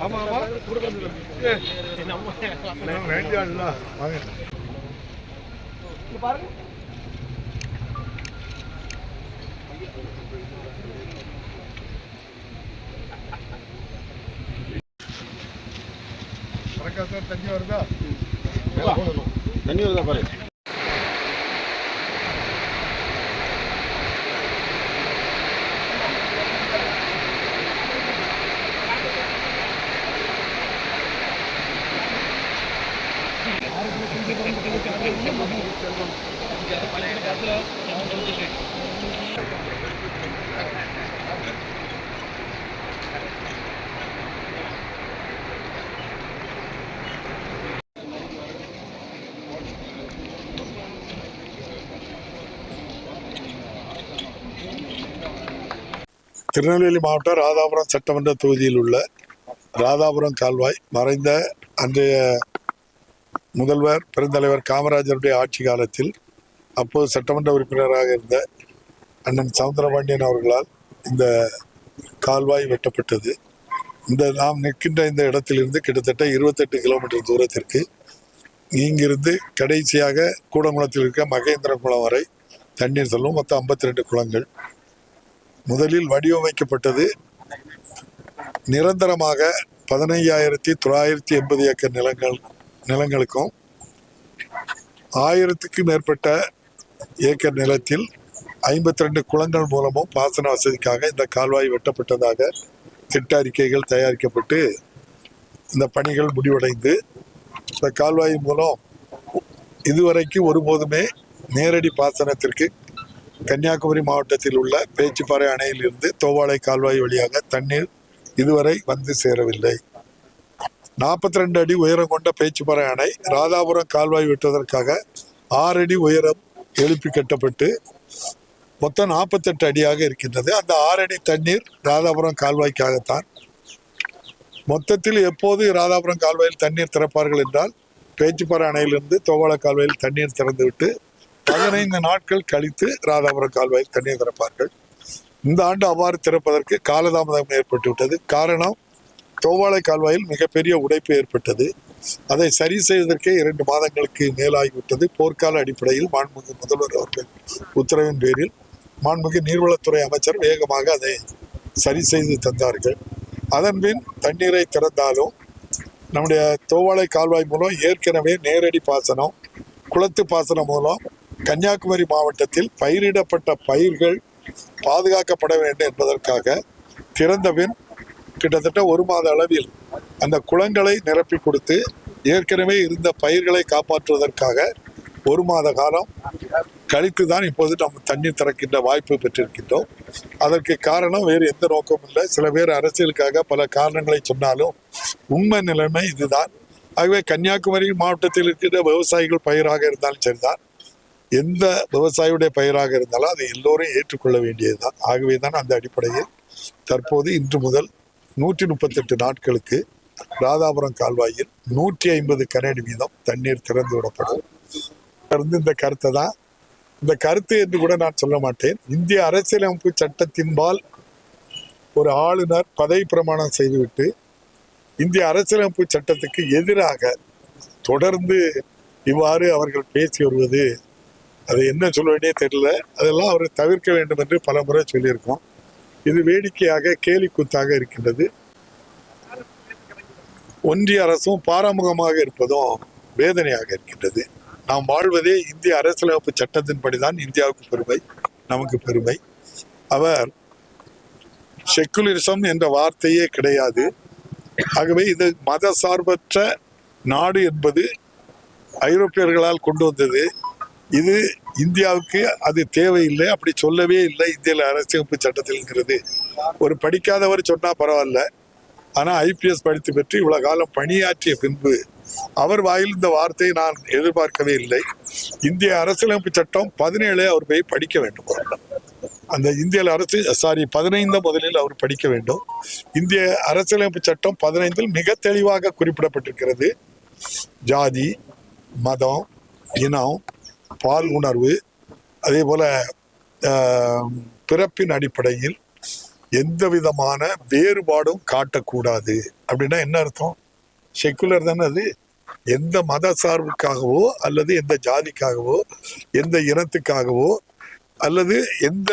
ஆமா ஆமா. வேண்டியாடுல வாங்க. கரெக்டாக தண்ணி வருதா தண்ணி வருதா பாரு திருநெல்வேலி மாவட்டம் ராதாபுரம் சட்டமன்ற தொகுதியில் உள்ள ராதாபுரம் கால்வாய் மறைந்த அன்றைய முதல்வர் பெருந்தலைவர் காமராஜருடைய ஆட்சி காலத்தில் அப்போது சட்டமன்ற உறுப்பினராக இருந்த அண்ணன் சவுந்தரபாண்டியன் அவர்களால் இந்த கால்வாய் வெட்டப்பட்டது. இந்த நாம் நிற்கின்ற இந்த இடத்திலிருந்து கிட்டத்தட்ட இருபத்தெட்டு கிலோமீட்டர் தூரத்திற்கு இங்கிருந்து கடைசியாக கூடங்குளத்தில் இருக்க மகேந்திர குளம் வரை தண்ணீர் செல்லும். மொத்தம் 52 குளங்கள். முதலில் வடிவமைக்கப்பட்டது நிரந்தரமாக பதினைஞ்சாயிரத்தி தொள்ளாயிரத்தி எண்பது ஏக்கர் நிலங்கள் நிலங்களுக்கும் ஆயிரத்துக்கு மேற்பட்ட ஏக்கர் நிலத்தில் ஐம்பத்தி ரெண்டு குளங்கள் மூலமும் பாசன வசதிக்காக இந்த கால்வாய் வெட்டப்பட்டதாக திட்ட அறிக்கைகள் தயாரிக்கப்பட்டு இந்த பணிகள் முடிவடைந்து இந்த கால்வாய் மூலம் இதுவரைக்கும் ஒருபோதுமே நேரடி பாசனத்திற்கு கன்னியாகுமரி மாவட்டத்தில் உள்ள பேச்சுப்பாறை அணையிலிருந்து தோவாளை கால்வாய் வழியாக தண்ணீர் இதுவரை வந்து சேரவில்லை. நாற்பத்தி ரெண்டு அடி உயரம் கொண்ட பேச்சுப்பாறை அணை ராதாபுரம் கால்வாய் வெட்டுவதற்காக ஆறு அடி உயரம் எழுப்பி கட்டப்பட்டு மொத்தம் நாற்பத்தெட்டு அடியாக இருக்கின்றது. அந்த ஆறு அடி தண்ணீர் ராதாபுரம் கால்வாய்க்காகத்தான். மொத்தத்தில் எப்போது ராதாபுரம் கால்வாயில் தண்ணீர் திறப்பார்கள் என்றால் பேச்சுப்பாறை அணையிலிருந்து தோவாளை கால்வாயில் தண்ணீர் திறந்துவிட்டு பதினைந்து நாட்கள் கழித்து ராதாபுரம் கால்வாயில் தண்ணீர் திறப்பார்கள். இந்த ஆண்டு அவ்வாறு திறப்பதற்கு காலதாமதம் ஏற்பட்டு விட்டது காரணம் தோவாளை கால்வாயில் மிகப்பெரிய உடைப்பு ஏற்பட்டது. அதை சரி செய்வதற்கே இரண்டு மாதங்களுக்கு மேலாகிவிட்டது. போர்க்கால அடிப்படையில் மாண்புமிகு முதல்வர் அவர்கள் உத்தரவின் பேரில் மாண்புமிகு நீர்வளத்துறை அமைச்சர் வேகமாக அதை சரி செய்து தந்தார்கள். அதன்பின் தண்ணீரை திறந்தாலும் நம்முடைய தோவாளை கால்வாய் மூலம் ஏற்கனவே நேரடி பாசனம் குளத்து பாசனம் மூலம் கன்னியாகுமரி மாவட்டத்தில் பயிரிடப்பட்ட பயிர்கள் பாதுகாக்கப்பட வேண்டும் என்பதற்காக திறந்தபின் கிட்டத்தட்ட ஒரு மாத அளவில் அந்த குளங்களை நிரப்பி கொடுத்து ஏற்கனவே இருந்த பயிர்களை காப்பாற்றுவதற்காக ஒரு மாத காலம் கழித்து தான் இப்போது நம்ம தண்ணீர் திறக்கின்ற வாய்ப்பு பெற்றிருக்கின்றோம். அதற்கு காரணம் வேறு எந்த நோக்கமும் இல்லை. சில பேர் அரசியலுக்காக பல காரணங்களை சொன்னாலும் உண்மை நிலைமை இதுதான். ஆகவே கன்னியாகுமரி மாவட்டத்தில் இருக்கின்ற விவசாயிகள் பயிராக இருந்தாலும் சரிதான். எந்த விவசாயியுடைய பயிராக இருந்தாலும் அதை எல்லோரும் ஏற்றுக்கொள்ள வேண்டியதுதான். ஆகவே தான் அந்த அடிப்படையில் தற்போது இன்று முதல் நூற்றி முப்பத்தெட்டு நாட்களுக்கு ராதாபுரம் கால்வாயில் நூற்றி ஐம்பது கனஅடி வீதம் தண்ணீர் திறந்து விடப்படும். தொடர்ந்து இந்த கருத்தை தான் இந்த கருத்து என்று கூட நான் சொல்ல மாட்டேன். இந்திய அரசியலமைப்பு சட்டத்தின்பால் ஒரு ஆளுநர் பதவி பிரமாணம் செய்துவிட்டு இந்திய அரசியலமைப்பு சட்டத்துக்கு எதிராக தொடர்ந்து இவ்வாறு அவர்கள் பேசி வருவது அது என்ன சொல்ல வேண்டிய தெரியல. அதெல்லாம் அவர் தவிர்க்க வேண்டும் என்று பல முறை சொல்லியிருக்கோம். இது வேடிக்கையாக கேலி கூத்தாக இருக்கின்றது. ஒன்றிய அரசும் பாராமுகமாக இருப்பதும் வேதனையாக இருக்கின்றது. நாம் வாழ்வதே இந்திய அரசியலமைப்பு சட்டத்தின்படி தான் இந்தியாவுக்கு பெருமை நமக்கு பெருமை. அவர் செக்குலரிசம் என்ற வார்த்தையே கிடையாது. ஆகவே இது மத சார்பற்ற நாடு என்பது ஐரோப்பியர்களால் கொண்டு வந்தது. இது இந்தியாவுக்கு அது தேவையில்லை அப்படி சொல்லவே இல்லை. இந்தியில் அரசியமைப்பு சட்டத்தில்ங்கிறது. ஒரு படிக்காதவர் சொன்னால் பரவாயில்ல. ஆனால் ஐபிஎஸ் படித்து பெற்று இவ்வளோ காலம் பணியாற்றிய பின்பு அவர் வாயில் இந்த வார்த்தையை நான் எதிர்பார்க்கவே இல்லை. இந்திய அரசியலமைப்பு சட்டம் பதினேழு அவர் போய் படிக்க வேண்டும். அந்த இந்திய அரசு சாரி பதினைந்து முதலில் அவர் படிக்க வேண்டும். இந்திய அரசியலமைப்பு சட்டம் பதினைந்தில் மிக தெளிவாக குறிப்பிடப்பட்டிருக்கிறது. ஜாதி மதம் இனம் பால் உணர்வு அதே போல பிறப்பின் அடிப்படையில் எந்த விதமான வேறுபாடும் காட்டக்கூடாது. அப்படின்னா என்ன அர்த்தம்? செக்குலர் தானே அது? எந்த மத சார்புக்காகவோ அல்லது எந்த ஜாதிக்காகவோ எந்த இனத்துக்காகவோ அல்லது எந்த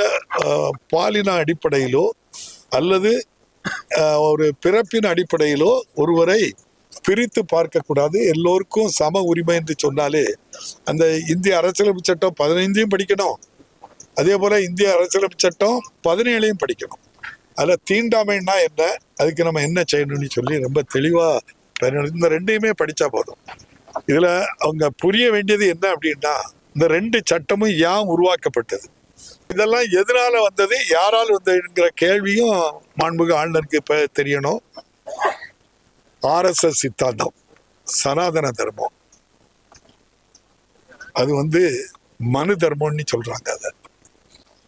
பாலின அடிப்படையிலோ அல்லது ஒரு பிறப்பின் அடிப்படையிலோ ஒருவரை பிரித்து பார்க்கக்கூடாது. எல்லோருக்கும் சம உரிமை என்று சொன்னாலே அந்த இந்திய அரசியலமைப்பு சட்டம் பதினைந்தையும் படிக்கணும். அதே போல இந்திய அரசியலமைப்பு சட்டம் பதினேழையும் படிக்கணும். அதில் தீண்டாமைன்னா என்ன? அதுக்கு நம்ம என்ன செய்யணும்னு சொல்லி ரொம்ப தெளிவாக இந்த ரெண்டையுமே படித்தா போதும். இதில் அவங்க புரிய வேண்டியது என்ன அப்படின்னா இந்த ரெண்டு சட்டமும் ஏன் உருவாக்கப்பட்டது? இதெல்லாம் எதனால வந்தது? யாரால் வந்ததுங்கிற கேள்வியும் மாண்புக ஆளுநருக்கு இப்போ தெரியணும். ஆர்எஸ்எஸ் சித்தாந்தம் சனாதன தர்மம். அது வந்து மனு தர்மம்னு சொல்றாங்க அதை.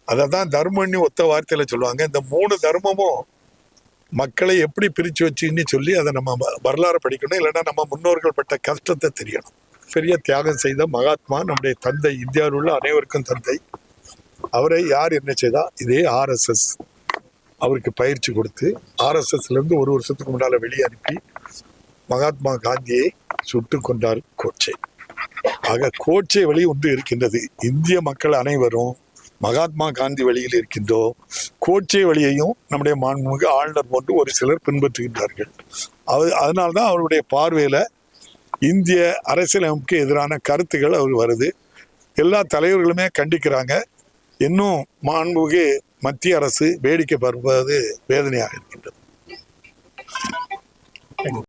அதை தான் தர்மம்னு ஒத்த வார்த்தையில சொல்லுவாங்க. இந்த மூணு தர்மமும் மக்களை எப்படி பிரிச்சு வச்சுன்னு சொல்லி அதை நம்ம வரலாறு படிக்கணும். இல்லைன்னா நம்ம முன்னோர்கள் பட்ட கஷ்டத்தை தெரியணும். பெரிய தியாகம் செய்த மகாத்மா நம்முடைய தந்தை இந்தியாவில் உள்ள அனைவருக்கும் தந்தை. அவரை யார் என்ன செய்தா? இதே ஆர்எஸ்எஸ் அவருக்கு பயிற்சி கொடுத்து ஆர்எஸ்எஸ்ல இருந்து ஒரு வருஷத்துக்கு முன்னால வெளியே அனுப்பி மகாத்மா காந்தியை சுட்டு கொண்டார் கோட்சே. ஆக கோட்சே வழி ஒன்று இருக்கின்றது. இந்திய மக்கள் அனைவரும் மகாத்மா காந்தி வழியில் இருக்கின்றோம் கோட்சே வழியையும் நம்முடைய மாண்புமிகு ஆளுநர் போன்று ஒரு சிலர் பின்பற்றுகின்றார்கள். அது அதனால்தான் அவருடைய பார்வையில் இந்திய அரசியலமைப்புக்கு எதிரான கருத்துக்கள் அவர் வருது. எல்லா தலைவர்களுமே கண்டிக்கிறாங்க. இன்னும் மாண்புமிகு மத்திய அரசு வேடிக்கை பார்ப்பது வேதனையாக இருக்கின்றது.